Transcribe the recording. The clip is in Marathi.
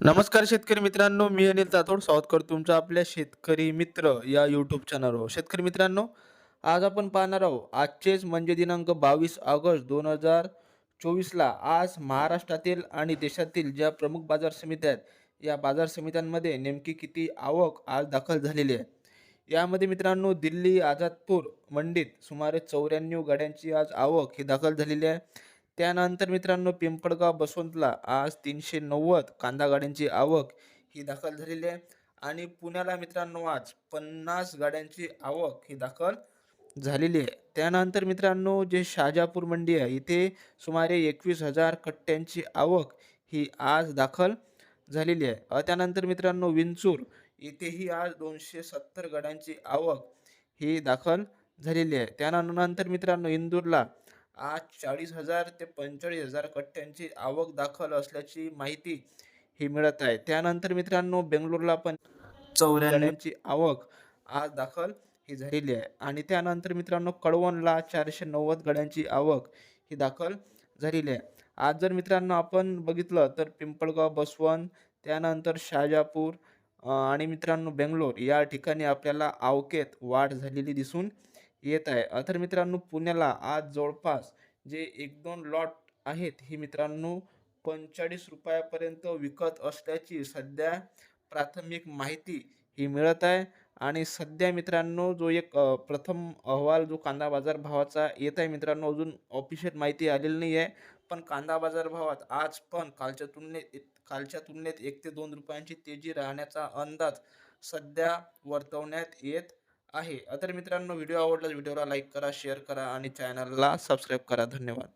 नमस्कार शेतकरी मित्रांनो मी अनिल तातोड स्वागत करतो तुमचं आपल्या शेतकरी मित्र या यूट्यूब चॅनलवर शेतकरी मित्रांनो आज आपण पाहणार आहोत आजचेच म्हणजे दिनांक बावीस ऑगस्ट दोन हजार चोवीसला आज महाराष्ट्रातील आणि देशातील ज्या प्रमुख बाजार समित्या आहेत या बाजार समित्यांमध्ये नेमकी किती आवक आज दाखल झालेली आहे. यामध्ये मित्रांनो दिल्ली आझादपूर मंडीत सुमारे चौऱ्याण्णव गाड्यांची आज आवक ही दाखल झालेली आहे. त्यानंतर मित्रांनो पिंपळगाव बसवंतला आज तीनशे नव्वद कांदा गाड्यांची आवक ही दाखल झालेली आहे. आणि पुण्याला मित्रांनो आज पन्नास गाड्यांची आवक ही दाखल झालेली आहे. त्यानंतर मित्रांनो जे शाजापूर मंडी आहे इथे सुमारे एकवीस हजार कट्ट्यांची आवक ही आज दाखल झालेली आहे. त्यानंतर मित्रांनो विंचूर इथेही आज दोनशे सत्तर गाड्यांची आवक ही दाखल झालेली आहे. त्यानंतर मित्रांनो इंदूरला आज चाळीस हजार ते पंचेचाळीस हजार कट्ट्यांची आवक दाखल असल्याची माहिती ही मिळत आहे. त्यानंतर मित्रांनो बेंगलोरला पण चौऱ्याण्णवची आवक आज दाखल ही झालेली आहे. आणि त्यानंतर मित्रांनो कळवणला चारशे नव्वद गड्यांची आवक ही दाखल झालेली आहे. आज जर मित्रांनो आपण बघितलं तर पिंपळगाव बसवण त्यानंतर शाजापूर आणि मित्रांनो बेंगलोर या ठिकाणी आपल्याला आवकेत वाढ झालेली दिसून येत आहे. तर मित्रांनो पुण्याला आज जवळपास जे एक दोन लॉट आहेत हे मित्रांनो पंचेचाळीस रुपयापर्यंत विकत असल्याची सध्या प्राथमिक माहिती ही मिळत आहे. आणि सध्या मित्रांनो जो एक प्रथम अहवाल जो कांदा बाजार भावाचा येत आहे मित्रांनो अजून ऑफिशियल माहिती आलेली नाही आहे. पण कांदा बाजार भावात आज पण कालच्या तुलनेत कालच्या तुलनेत एक ते दोन रुपयांची तेजी राहण्याचा अंदाज सध्या वर्तवण्यात येत आहे. तर मित्रांनो व्हिडिओ आवडला व्हिडिओला लाईक करा शेअर करा आणि चॅनलला सबस्क्राईब करा. धन्यवाद.